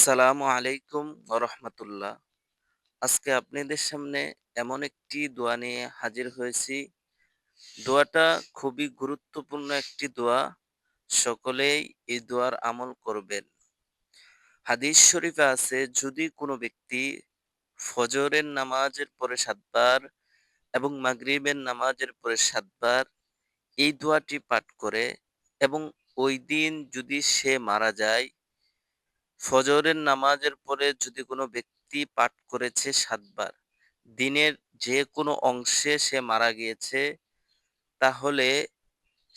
আসসালামু আলাইকুম রহমতুল্লাহ। আজকে আপনাদের সামনে এমন একটি দোয়া নিয়ে হাজির হয়েছি। দোয়াটা খুবই গুরুত্বপূর্ণ একটি দোয়া। সকলেই এই দোয়ার আমল করবেন। হাদিস শরীফে আছে, যদি কোনো ব্যক্তি ফজরের নামাজের পরে সাতবার এবং মাগরিবের নামাজের পরে সাতবার এই দোয়াটি পাঠ করে এবং ওই দিন যদি সে মারা যায় ফজরের নামাজের পরে যদি কোনো ব্যক্তি পাঠ করেছে সাতবার, দিনের যে কোনো অংশে সে মারা গিয়েছে, তাহলে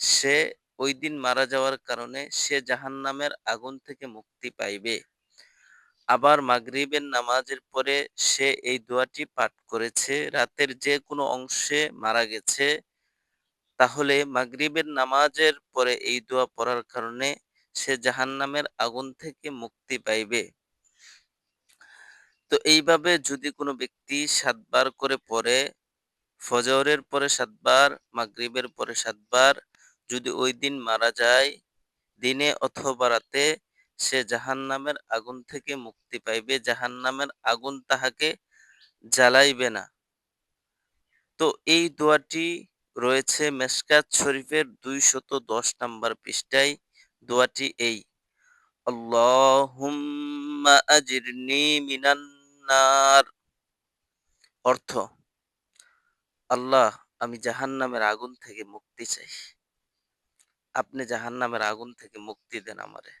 সে ওই দিন মারা যাওয়ার কারণে সে জাহান্নামের আগুন থেকে মুক্তি পাইবে। আবার মাগরিবের নামাজের পরে সে এই দোয়াটি পাঠ করেছে, রাতের যে কোনো অংশে মারা গেছে, তাহলে মাগরিবের নামাজের পরে এই দোয়া পড়ার কারণে সে জাহান্নামের আগুন থেকে মুক্তি পাইবে। তো এইভাবে যদি কোনো ব্যক্তি সাতবার করে পড়ে, ফজরের পরে সাতবার, মাগরিবের পরে সাতবার, যদি ওই দিন মারা যায়, দিনে অথবা রাতে, সে জাহান্নামের আগুন থেকে মুক্তি পাইবে। জাহান্নামের আগুন তাহাকে জ্বালাইবে না। তো এই দোয়াটি রয়েছে মেসকাত শরীফের দুইশত দশ নম্বর পৃষ্ঠায়। দোয়াটি এই, আল্লাহুম্মা আজিরনি অর্থ, আল্লাহ, আমি জাহান্নামের আগুন থেকে মুক্তি চাই। আপনি জাহান্নামের আগুন থেকে মুক্তি দেন আমারে।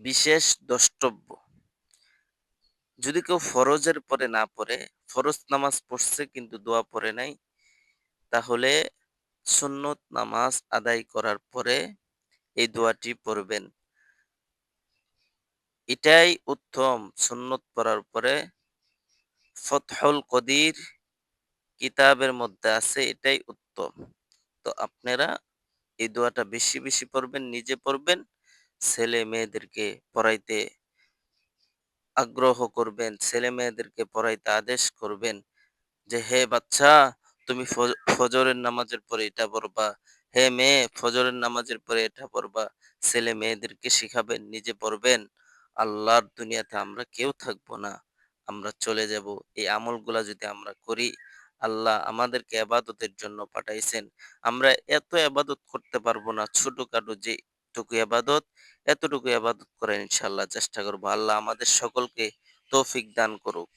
বিশেষ দ্রষ্টব্য, যদি কেউ ফরজের পরে না পড়ে, ফরজ নামাজ পড়ছে কিন্তু দোয়া পড়ে নাই, তাহলে সুন্নত নামাজ আদায় করার পরে এই দোয়াটি পড়বেন। এটাই উত্তম সুন্নত পড়ার পরে ফতহুল কদির কিতাবের মধ্যে আছে, এটাই উত্তম। তো আপনারা এই দোয়াটা বেশি বেশি পড়বেন, নিজে পড়বেন, ছেলে মেয়েদেরকে পড়াইতে আগ্রহ করবেন, ছেলে মেয়েদেরকে পড়াইতে আদেশ করবেন যে, হে বাচ্চা, তুমি ফজরের নামাজের পরে এটা পড়বা হে মেয়ে, ফজরের নামাজের পরে এটা পড়বা। ছেলে মেয়েদেরকে শিখাবেন, নিজে পড়বেন। আল্লাহর দুনিয়াতে আমরা কেউ থাকব না। আমরা চলে যাব। এই আমলগুলা যদি আমরা করি, আল্লাহ আমাদেরকে আবাদতের জন্য পাঠাইছেন। আমরা এত আবাদত করতে পারব না। ছোটখাটো যেটুকু আবাদত এতটুকু আবাদত করার ইনশাল্লাহ চেষ্টা করব। আল্লাহ আমাদের সকলকে তৌফিক দান করুক।